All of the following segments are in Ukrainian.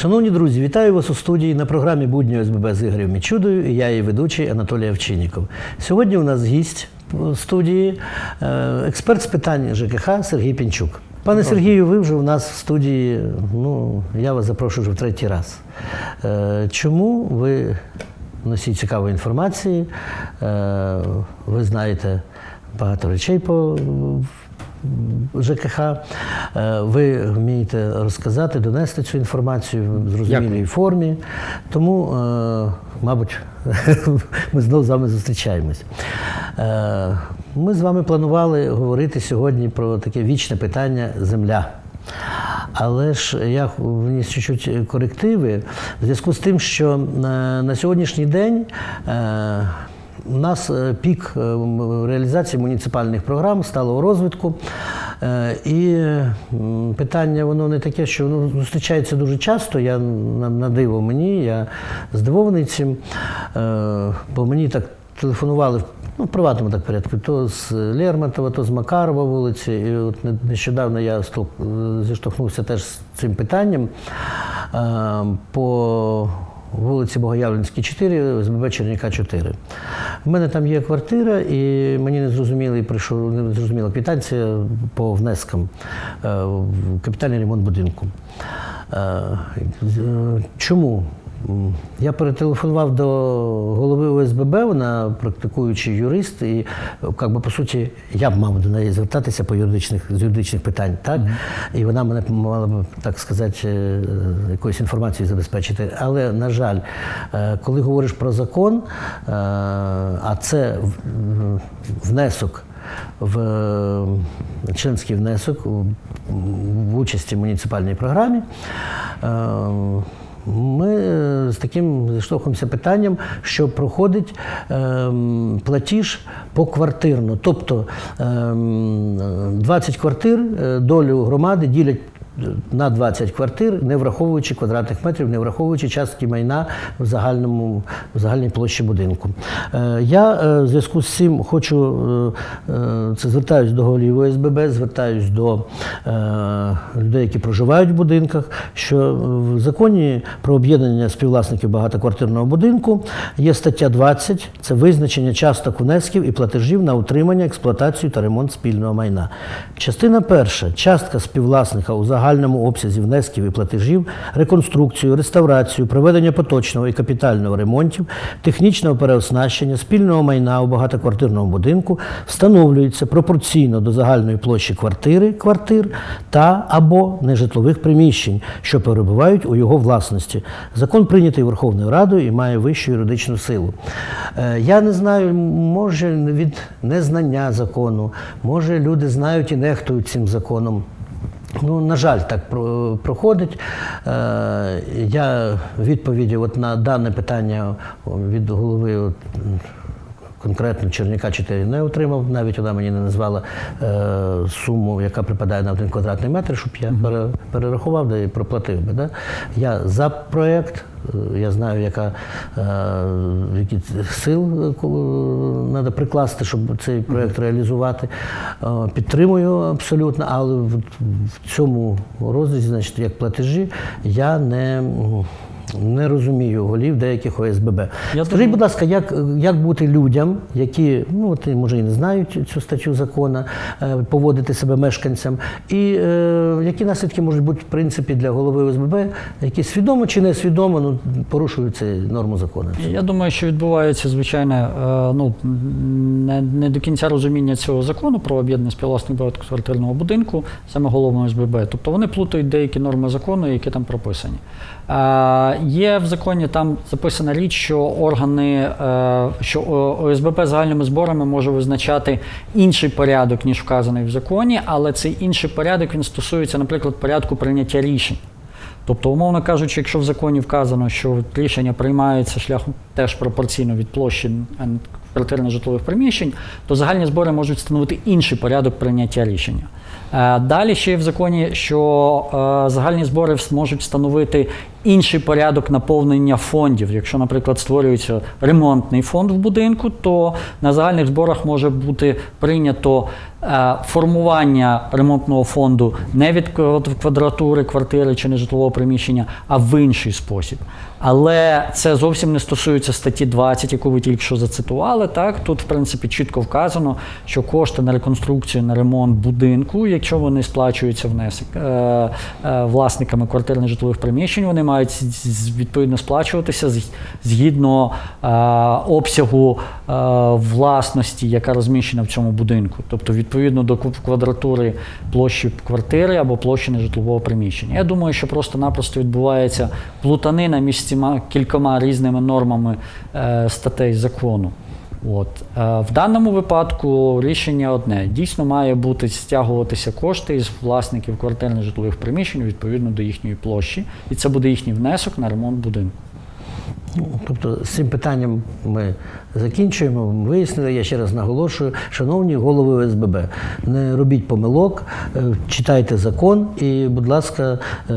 Шановні друзі, вітаю вас у студії на програмі Будні ОСББ з Ігорем Мічудою і я її ведучий Анатолій Овчинніков. Сьогодні у нас гість студії, е, експерт з питань ЖКХ Сергій Пінчук. Пане Сергію, ви вже у нас в студії, ну, я вас запрошую вже в третій раз. Е, Чому ви носій цікавої інформації? Е, Ви знаєте багато речей по ЖКХ. Е, Ви вмієте розказати, донести цю інформацію в зрозумілій формі. Тому, е, мабуть, ми знову з вами зустрічаємось. Е, Ми з вами планували говорити сьогодні про таке вічне питання земля. Але ж я вніс чуть-чуть корективи в зв'язку з тим, що на сьогоднішній день у нас е, пік е, реалізації муніципальних програм сталого розвитку. Е, І питання воно не таке, що воно зустрічається дуже часто. Я на, диво мені, я здивований цим, бо мені так телефонували. Ну, в приватному так порядку, то з Лермонтова, то з Макарова вулиці. І от не- нещодавно я зіштовхнувся теж з цим питанням. По вулиці Богоявленській, 4, СББ Черніка 4. У мене там є квартира, і мені не зрозуміли, прийшов, не зрозуміла квітанція по внескам е, в капітальний ремонт будинку. Е, Чому? Я перетелефонував до голови ОСББ, вона практикуючий юрист, і як би, по суті, я б мав до неї звертатися по юридичних, з юридичних питань, так? І вона мене мала б, так сказати, е, якоюсь інформацією забезпечити. Але, на жаль, е, коли говориш про закон, е, а це внесок в членський внесок в участі в муніципальній програмі. Ми е, з таким зіштовхуємося питанням, що проходить ем, платіж поквартирно. Тобто ем, 20 квартир е, долю громади ділять на 20 квартир, не враховуючи квадратних метрів, не враховуючи частки майна в загальному в загальній площі будинку. Е, Я е, в зв'язку з цим хочу е, це звертаюсь до голів ОСББ, звертаюсь до людей, які проживають в будинках, що в законі про об'єднання співвласників багатоквартирного будинку є стаття 20, це визначення часток внесків і платежів на утримання, експлуатацію та ремонт спільного майна. Частина перша частка співвласника у загальному обсязі внесків і платежів, реконструкцію, реставрацію, проведення поточного і капітального ремонтів, технічного переоснащення спільного майна у багатоквартирному будинку встановлюється пропорційно до загальної площі квартири, квартир та або нежитлових приміщень, що перебувають у його власності. Закон прийнятий Верховною Радою і має вищу юридичну силу. Е, Я не знаю, може від незнання закону, може люди знають і нехтують цим законом. Ну, на жаль, так проходить. Е, Я відповіді от на дане питання від голови от, конкретно Черняка 4 не отримав. Навіть вона мені не назвала е, суму, яка припадає на один квадратний метр, щоб я пере- перерахував да і проплатив би. Да? Я за проєкт, е, я знаю, яка, е, які сил треба прикласти, щоб цей проєкт реалізувати. Е, Підтримую абсолютно, але в, в цьому розрізі, значить, як платежі, я не. Не розумію голів деяких ОСББ. Я Скажіть, думаю- будь ласка, як, як бути людям, які ну от може і не знають цю статтю закону, е, поводити себе мешканцям, і е, які наслідки можуть бути в принципі для голови ОСББ, які свідомо чи не свідомо ну, порушують цю норму закону? Я думаю, що відбувається звичайно е, ну, не, не до кінця розуміння цього закону про об'єднання співвласних багатоквартирного будинку, саме головного СББ. Тобто вони плутають деякі норми закону, які там прописані. Е, Є в законі там записана річ, що органи, е, що ОСББ загальними зборами може визначати інший порядок, ніж вказаний в законі, але цей інший порядок він стосується, наприклад, порядку прийняття рішень. Тобто, умовно кажучи, якщо в законі вказано, що рішення приймаються шляхом теж пропорційно від площі квартирно-житлових приміщень, то загальні збори можуть встановити інший порядок прийняття рішення. Е, Далі ще є в законі, що е, загальні збори можуть встановити інший порядок наповнення фондів. Якщо, наприклад, створюється ремонтний фонд в будинку, то на загальних зборах може бути прийнято формування ремонтного фонду не від квадратури квартири чи нежитлового приміщення, а в інший спосіб. Але це зовсім не стосується статті 20, яку ви тільки що зацитували. Так тут, в принципі, чітко вказано, що кошти на реконструкцію на ремонт будинку, якщо вони сплачуються внесок е, е, власниками квартир нежитлових приміщень, вони мають відповідно сплачуватися згідно е, обсягу е, власності, яка розміщена в цьому будинку, тобто відповідно до кв- квадратури площі квартири або площі нежитлового приміщення. Я думаю, що просто-напросто відбувається плутанина між цими кількома різними нормами е, статей закону. От. Е, В даному випадку рішення одне. Дійсно має бути стягуватися кошти із власників квартир нежитлових приміщень відповідно до їхньої площі, і це буде їхній внесок на ремонт будинку. Ну, Тобто з цим питанням ми закінчуємо. Вияснили, я ще раз наголошую, шановні голови ОСББ, не робіть помилок, е, читайте закон і, будь ласка, е,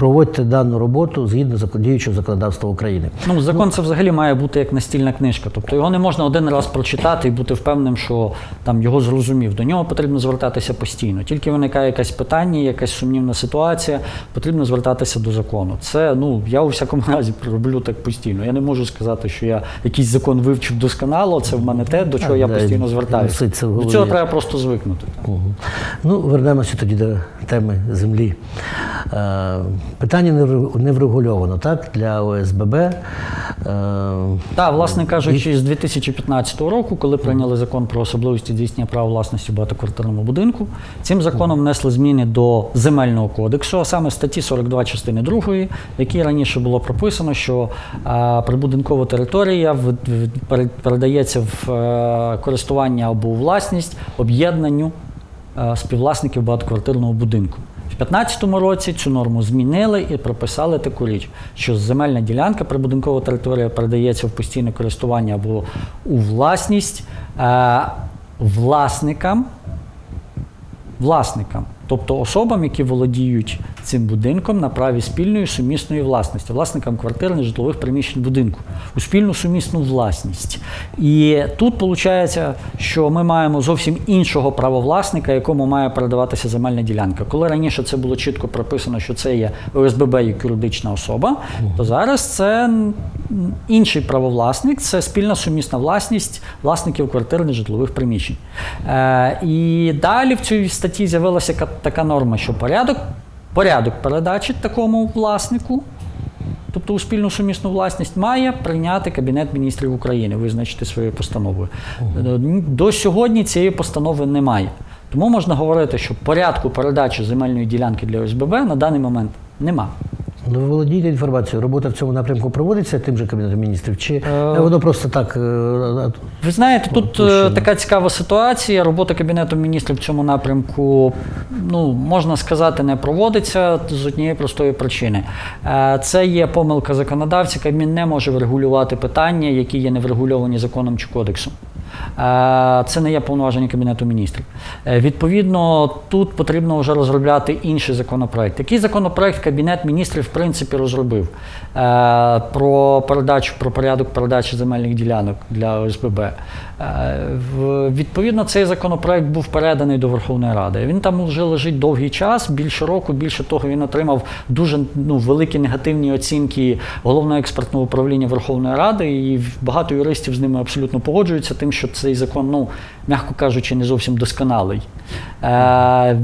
проводьте дану роботу згідно діючого законодавства України. Ну, закон це взагалі має бути як настільна книжка. Тобто його не можна один раз прочитати і бути впевненим, що там його зрозумів. До нього потрібно звертатися постійно. Тільки виникає якесь питання, якась сумнівна ситуація, потрібно звертатися до закону. Це ну я у всякому разі роблю так постійно. Я не можу сказати, що я якийсь закон вивчив досконало. Це в мене те, до чого я постійно звертаюся. До цього треба просто звикнути. Угу. Ну, вернемося тоді до теми землі. Е, Питання не врегу- врегульовано так, для ОСББ. Е, Так, власне кажучи, з 2015 року, коли прийняли закон про особливості здійснення права власності в багатоквартирному будинку, цим законом внесли зміни до земельного кодексу, а саме статті 42 частини 2, в якій раніше було прописано, що прибудинкова територія передається в е, користування або власність об'єднанню співвласників багатоквартирного будинку. В 2015 році цю норму змінили і прописали таку річ, що земельна ділянка, прибудинкова територія передається в постійне користування або у власність е, власникам, власникам, тобто особам, які володіють цим будинком на праві спільної сумісної власності, власникам квартир нежитлових приміщень будинку, у спільну сумісну власність. І тут виходить, що ми маємо зовсім іншого правовласника, якому має передаватися земельна ділянка. Коли раніше це було чітко прописано, що це є ОСББ як юридична особа, то зараз це інший правовласник, це спільна сумісна власність власників квартир нежитлових приміщень. Е, і далі в цій статті з'явилася така норма, що порядок, порядок передачі такому власнику. Тобто у спільну сумісну власність має прийняти Кабінет міністрів України, визначити своєю постановою. Угу. До сьогодні цієї постанови немає. Тому можна говорити, що порядку передачі земельної ділянки для ОСББ на даний момент нема. Ну, ви володієте інформацією, робота в цьому напрямку проводиться тим же Кабінетом міністрів, чи Е, воно просто так. е, Ви знаєте, тут Ну, е, така цікава ситуація. Робота Кабінету міністрів в цьому напрямку, ну, можна сказати, не проводиться з однієї простої причини. Е, Це є помилка законодавця. Кабмін не може врегулювати питання, які є не врегульовані законом чи кодексом. Е, Це не є повноваження Кабінету міністрів. Е, Відповідно, тут потрібно вже розробляти інший законопроект. Який законопроект Кабінет міністрів в принципі розробив Е, про передачу, про порядок передачі земельних ділянок для ОСББ. Відповідно, цей законопроект був переданий до Верховної Ради. Він там вже лежить довгий час, більше року. Більше того, він отримав дуже ну, великі негативні оцінки головного експертного управління Верховної Ради, і багато юристів з ними абсолютно погоджуються, тим, що цей закон, ну м'яко кажучи, не зовсім досконалий. Е,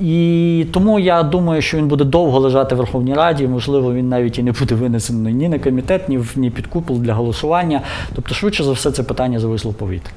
і тому я думаю, що він буде довго лежати в Верховній Раді. Можливо, він навіть і не буде винесений ні на комітет, ні в ні під купол для голосування. Тобто, швидше за все, це питання зависло в повітрі.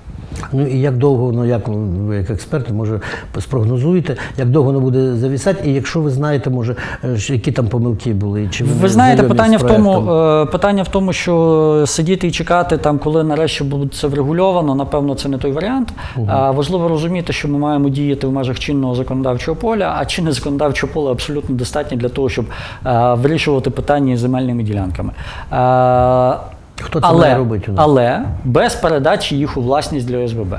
Ну і як довго, ну як ви як експерт, може спрогнозуєте, як довго воно буде завісати, і якщо ви знаєте, може, е, які там помилки були, чи Ви не знаєте, питання в тому, е, питання в тому, що сидіти і чекати там, коли нарешті буде це врегульовано, напевно, це не той варіант. А важливо розуміти, що ми маємо діяти в межах чинного законодавчого поля, а чинне законодавче поле абсолютно достатньо для того, щоб е, вирішувати питання із земельними ділянками. Хто це але, має робити у нас? але без передачі їх у власність для ОСББ.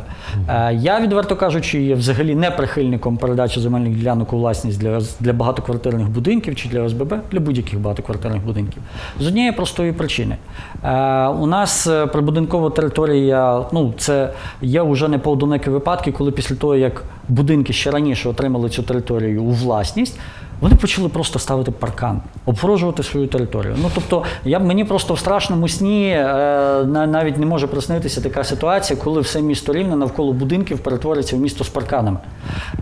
Е, я, відверто кажучи, є взагалі не прихильником передачі земельних ділянок у власність для, для багатоквартирних будинків чи для ОСББ, для будь-яких багатоквартирних будинків. З однієї простої причини. Е, у нас е, прибудинкова територія, ну це є вже не поодинокі випадки, коли після того, як будинки ще раніше отримали цю територію у власність. Вони почали просто ставити паркан, обгрожувати свою територію. Ну тобто, я мені просто в страшному сні е, навіть не може приснитися така ситуація, коли все місто рівне навколо будинків перетвориться в місто з парканами.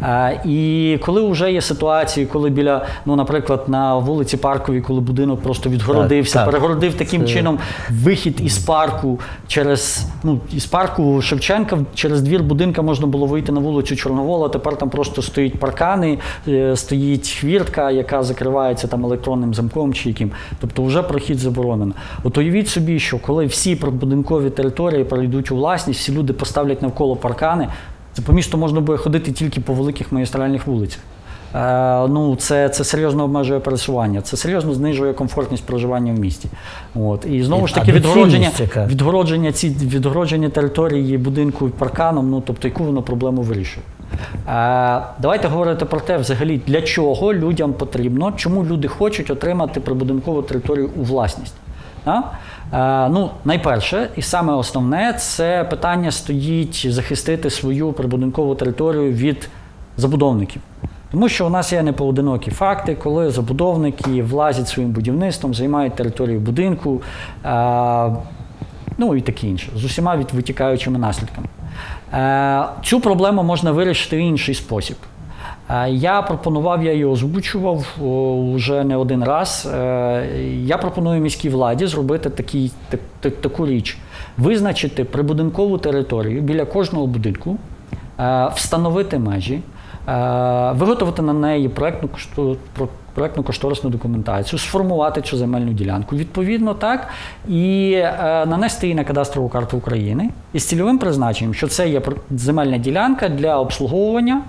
Е, і коли вже є ситуації, коли біля, ну, наприклад, на вулиці Парковій, коли будинок просто відгородився, Так, так. перегородив таким Це- чином вихід із парку через ну із парку Шевченка через двір будинка можна було вийти на вулицю Чорновола. Тепер там просто стоїть паркани, е, стоїть хвіртка, яка закривається там електронним замком чи яким. Тобто вже прохід заборонено. От уявіть собі, що коли всі прибудинкові території перейдуть у власність, всі люди поставлять навколо паркани. Це по місту можна буде ходити тільки по великих магістральних вулицях. Е, ну, це, це серйозно обмежує пересування, це серйозно знижує комфортність проживання в місті. От. І знову ж таки, відгородження, відгородження, ці, відгородження території будинку парканом, ну тобто яку воно проблему вирішує. Е, давайте говорити про те, взагалі, для чого людям потрібно, чому люди хочуть отримати прибудинкову територію у власність. Е, ну, найперше, і саме основне, це питання стоїть захистити свою прибудинкову територію від забудовників. Тому що у нас є непоодинокі факти, коли забудовники влазять своїм будівництвом, займають територію будинку, е, ну і таке інше, з усіма від витікаючими наслідками. Е, цю проблему можна вирішити в інший спосіб. Е, Я пропонував, я її озвучував вже не один раз. Е, Я пропоную міській владі зробити такий, так, так- таку річ: визначити прибудинкову територію біля кожного будинку, е, встановити межі, е, виготовити на неї проектну кошту- про- проектну кошторисну документацію, сформувати цю земельну ділянку відповідно так, і е, нанести її на кадастрову карту України із цільовим призначенням, що це є земельна ділянка для обслуговування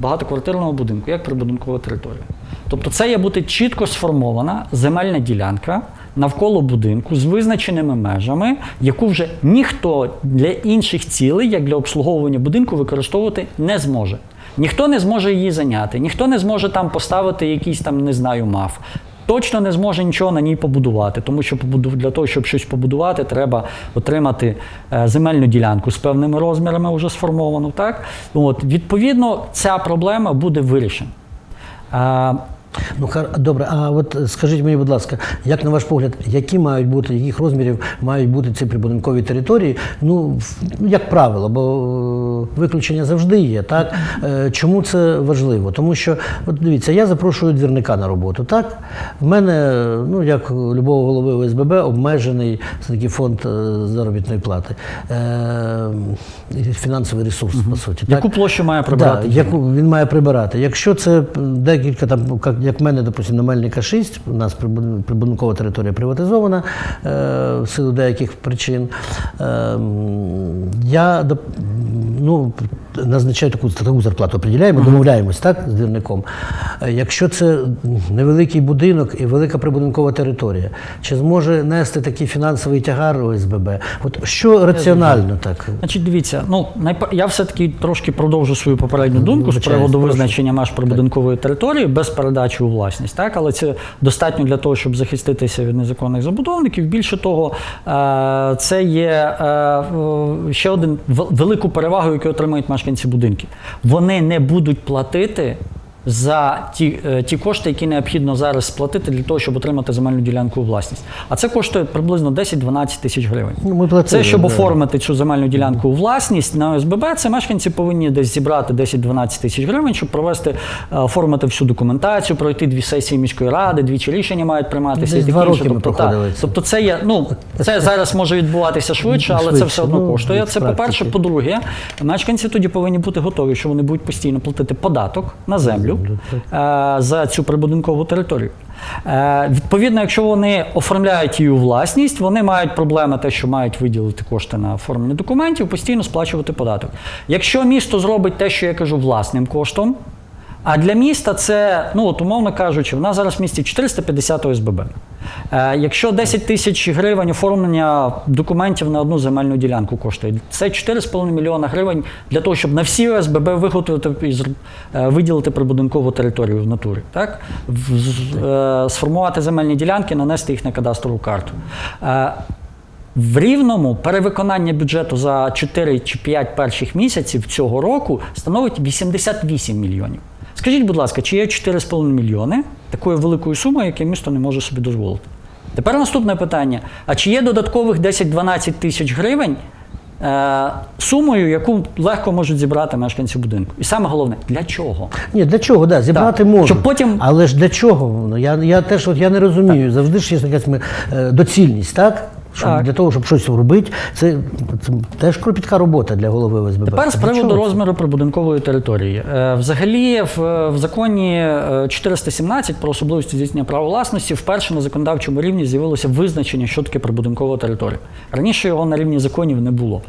багатоквартирного будинку, як прибудинкова територія. Тобто це є бути чітко сформована земельна ділянка навколо будинку з визначеними межами, яку вже ніхто для інших цілей, як для обслуговування будинку, використовувати не зможе. Ніхто не зможе її зайняти, ніхто не зможе там поставити якийсь там, не знаю, маф. Точно не зможе нічого на ній побудувати, тому що для того, щоб щось побудувати, треба отримати е, земельну ділянку з певними розмірами, вже сформовану. Так? От, відповідно, ця проблема буде вирішена. Ну хар- добре, а от скажіть мені, будь ласка, як на ваш погляд, які мають бути, яких розмірів мають бути ці прибудинкові території? Ну, як правило, бо е, виключення завжди є. Так Е, чому це важливо? Тому що, от дивіться, я запрошую двірника на роботу. Так, в мене, ну як у любого голови ОСББ, обмежений такий фонд е, заробітної плати, е, фінансовий ресурс, по суті. Так? яку площу має прибирати? Да, яку він має прибирати. Якщо це декілька там, як- в мене, допустимо, на Мельника 6, у нас прибуд- прибудинкова територія приватизована е, в силу деяких причин. Е, я ну, назначаю таку, таку зарплату, определяємо, домовляємось так, з двірником. Е, Якщо це невеликий будинок і велика прибудинкова територія, чи зможе нести такий фінансовий тягар ОСББ? От що раціонально так? Значить, дивіться, ну найпер... я все-таки трошки продовжу свою попередню думку з приводу прошу. визначення меж прибудинкової території без передачі у власність. Так, але це достатньо для того, щоб захиститися від незаконних забудовників. Більше того, е, це є е, ще один велику перевагу, яку отримують мешканці будинків. Вони не будуть платити. За ті, е, ті кошти, які необхідно зараз сплатити для того, щоб отримати земельну ділянку у власність. А це коштує приблизно 10-12 тисяч гривень. Ну, ми платили, Це щоб да. оформити цю земельну ділянку у власність на ОСББ, це мешканці повинні десь зібрати 10-12 тисяч гривень, щоб провести, е, оформити всю документацію, пройти дві сесії міської ради, двічі рішення мають прийматися. Десь і таке два інше. тобто, це. тобто це є, ну це зараз може відбуватися швидше, але це все одно ну, коштує. від Це по-перше. По-друге, мешканці тоді повинні бути готові, що вони будуть постійно платити податок на землю е, за цю прибудинкову територію. Е, Відповідно, якщо вони оформляють її у власність, вони мають проблеми, те, що мають виділити кошти на оформлення документів, постійно сплачувати податок. Якщо місто зробить те, що я кажу, власним коштом, а для міста це, ну от умовно кажучи, в нас зараз в місті 450 ОСББ. Е, якщо 10 тисяч гривень оформлення документів на одну земельну ділянку коштує, це 4,5 мільйона гривень для того, щоб на всі ОСББ виготовити і е, виділити прибудинкову територію в натурі. Так? Е, сформувати земельні ділянки, нанести їх на кадастрову карту. В рівному перевиконання бюджету за 4 чи 5 перших місяців цього року становить 88 мільйонів. Скажіть, будь ласка, чи є 4,5 мільйони такою великою сумою, яке місто не може собі дозволити? Тепер наступне питання: а чи є додаткових 10-12 тисяч гривень е, сумою, яку легко можуть зібрати мешканці будинку? І саме головне, для чого? Ні, для чого, да, зібрати Так. можна. Щоб потім- Але ж для чого? Ну, я, я теж от, я не розумію. Завжди ж є якась ми- е, доцільність, так? Щоб, Так. Для того, щоб щось робити, це, це теж кропітка робота для голови ОСББ. Тепер з приводу розміру прибудинкової території. Е, Взагалі, в, в законі е, 417 про особливості здійснення права власності вперше на законодавчому рівні з'явилося визначення, що таке прибудинкова територія. Раніше його на рівні законів не було.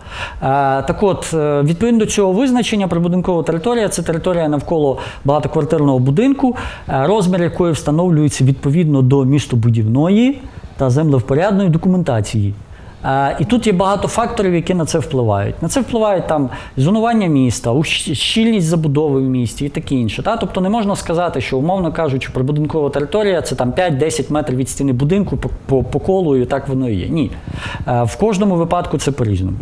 Е, Так от, е, відповідно до цього визначення, прибудинкова територія це територія навколо багатоквартирного будинку, е, розмір якої встановлюється відповідно до містобудівної та землевпорядної документації. І тут є багато факторів, які на це впливають. На це впливають там зонування міста, щільність забудови в місті і таке інше. Та? Тобто не можна сказати, що, умовно кажучи, прибудинкова територія це там 5-10 метрів від стіни будинку по, по, по колу, так воно і є. Ні. Е, В кожному випадку це по-різному.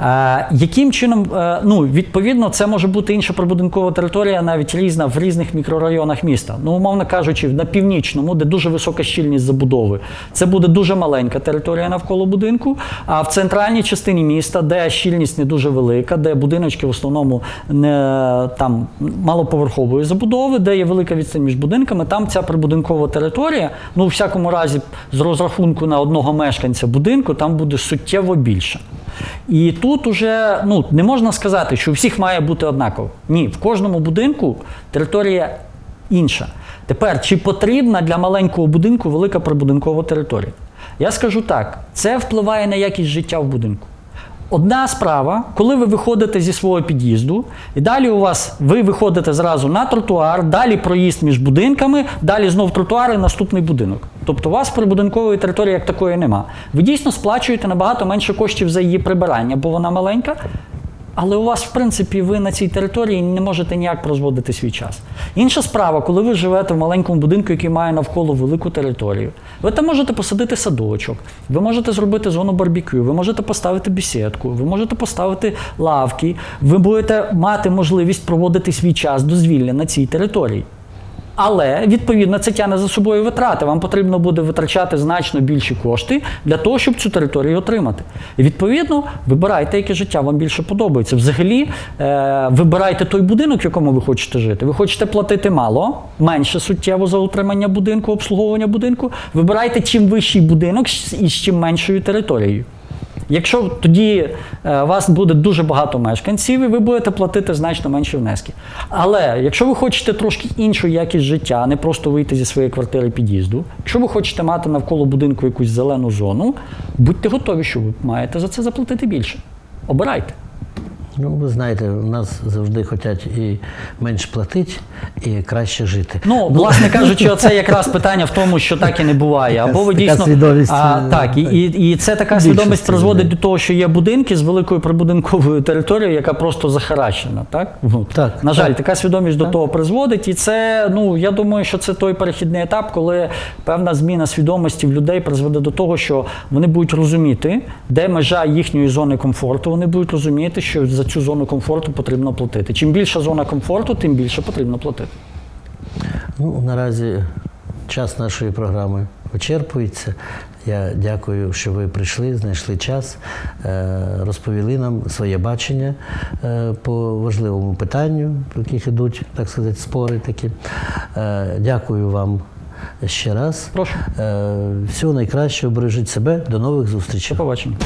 Е, Яким чином, е, ну, відповідно, це може бути інша прибудинкова територія, навіть різна в різних мікрорайонах міста. Ну, умовно кажучи, на північному, де дуже висока щільність забудови, це буде дуже маленька територія навколо будинку. А в центральній частині міста, де щільність не дуже велика, де будиночки в основному не там малоповерхової забудови, де є велика відстань між будинками, там ця прибудинкова територія, ну у всякому разі, з розрахунку на одного мешканця будинку, там буде суттєво більше. І тут уже ну, не можна сказати, що у всіх має бути однаково. Ні, в кожному будинку територія інша. Тепер, чи потрібна для маленького будинку велика прибудинкова територія? Я скажу так: це впливає на якість життя в будинку. Одна справа, коли ви виходите зі свого під'їзду, і далі у вас ви виходите зразу на тротуар, далі проїзд між будинками, далі знов тротуар і наступний будинок. Тобто у вас прибудинкової території як такої нема. Ви дійсно сплачуєте набагато менше коштів за її прибирання, бо вона маленька. Але у вас, в принципі, ви на цій території не можете ніяк прозводити свій час. Інша справа, коли ви живете в маленькому будинку, який має навколо велику територію, ви там можете посадити садочок, ви можете зробити зону барбекю, ви можете поставити бісідку, ви можете поставити лавки, ви будете мати можливість проводити свій час дозвілля на цій території. Але відповідно це тягне за собою витрати. Вам потрібно буде витрачати значно більші кошти для того, щоб цю територію отримати. І відповідно вибирайте, яке життя вам більше подобається. Взагалі, е, вибирайте той будинок, в якому ви хочете жити. Ви хочете платити мало, менше суттєво за утримання будинку, обслуговування будинку. Вибирайте чим вищий будинок і з чим меншою територією. Якщо тоді е, у вас буде дуже багато мешканців, і ви будете платити значно менші внески. Але якщо ви хочете трошки іншу якість життя, не просто вийти зі своєї квартири під'їзду, якщо ви хочете мати навколо будинку якусь зелену зону, будьте готові, що ви маєте за це заплатити більше. Обирайте. Ну, ви знаєте, у нас завжди хочуть і менше платити, і краще жити. Ну, власне кажучи, це якраз питання в тому, що так і не буває. Або ви Така дійсно свідомість, а, е, так, і, і, і це така свідомість призводить до того, що є будинки з великою прибудинковою територією, яка просто захаращена. Так, Ну, Так, на жаль, так. така свідомість до того призводить, і це ну я думаю, що це той перехідний етап, коли певна зміна свідомості в людей призведе до того, що вони будуть розуміти, де межа їхньої зони комфорту. Вони будуть розуміти, що за цю зону комфорту потрібно платити. Чим більша зона комфорту, тим більше потрібно платити. Ну, наразі час нашої програми вичерпується. Я дякую, що ви прийшли, знайшли час, е, розповіли нам своє бачення е, по важливому питанню, по яких ідуть, так сказати, спори такі. Е, Дякую вам ще раз. Прошу. Всього найкращого, бережіть себе, до нових До зустрічей. побачення.